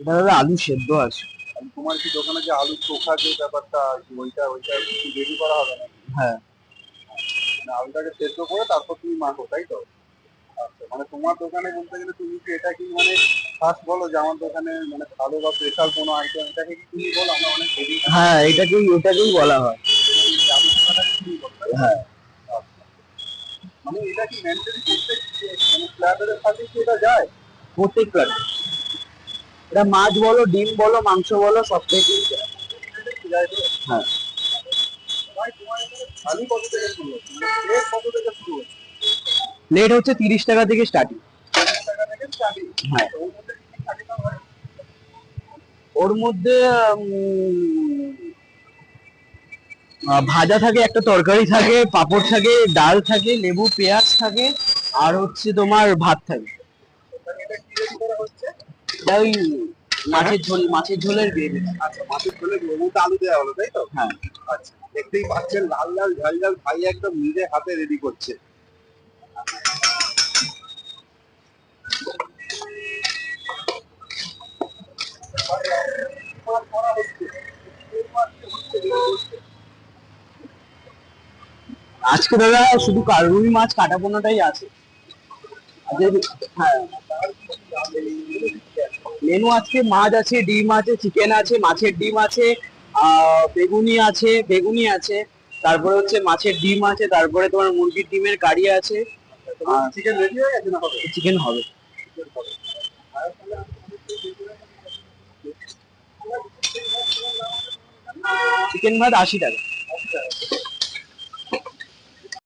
এটা দাদা আলু সেদ্ধ আছে। আর তোমার কি দোকানে যে আলু চোখা যে ব্যাপারটা ওইটা ওইটা কি রেডি করা হবে না হ্যাঁ। মানে আলুটাকে সেদ্ধ করে তারপর তুমি মাখো তাই তো? আচ্ছা মানে তোমার দোকানে বলতে গেলে তুমি কি এটা কি মানে ফার্স্ট বলো যে আমার দোকানে মানে ভালো বা স্পেশাল কোনো আইটেম এটাকে কি তুমি বলো? আমরা অনেক হেভি হ্যাঁ এটাকেই এটাকেই বলা হয়। হ্যাঁ। মানে এটা কি মেন্টালি মানে ফ্ল্যাটের সাথে কি এটা যায়? প্রত্যেক প্ল্যাটে এটা মাছ বলো, ডিম বলো, মাংস বলো, সব হ্যাঁ থেকে প্লেট শুরু হচ্ছে তিরিশ টাকা থেকে স্টার্টিং। হ্যাঁ। ওর মধ্যে ভাজা থাকে, একটা তরকারি থাকে, পাঁপড় থাকে, ডাল থাকে, লেবু, পেঁয়াজ থাকে, আর হচ্ছে তোমার ভাত থাকে ওই মাছের ঝোল মাছের ঝোলের গ্রেভি আচ্ছা মাছের ঝোলে লেবুতে আলু দেওয়া হলো তাই তো? হ্যাঁ। আচ্ছা দেখতেই পাচ্ছেন লাল লাল ঝাল ঝাল ভাই একদম নিজে হাতে রেডি করছে। আজকে দাদা শুধু কারুই মাছ কাটা পোনাটাই আছে হ্যাঁ। মেনু আজকে মাছ আছে ডিম আছে চিকেন আছে মাছের ডিম আছে বেগুনি আছে বেগুনি আছে। তারপরে হচ্ছে মাছের ডিম আছে তারপরে তোমার মুরগির ডিমের কারি আছে। চিকেন রেডি হয়ে গেছে না হবে চিকেন হবে। চিকেন ভাত আশি টাকা।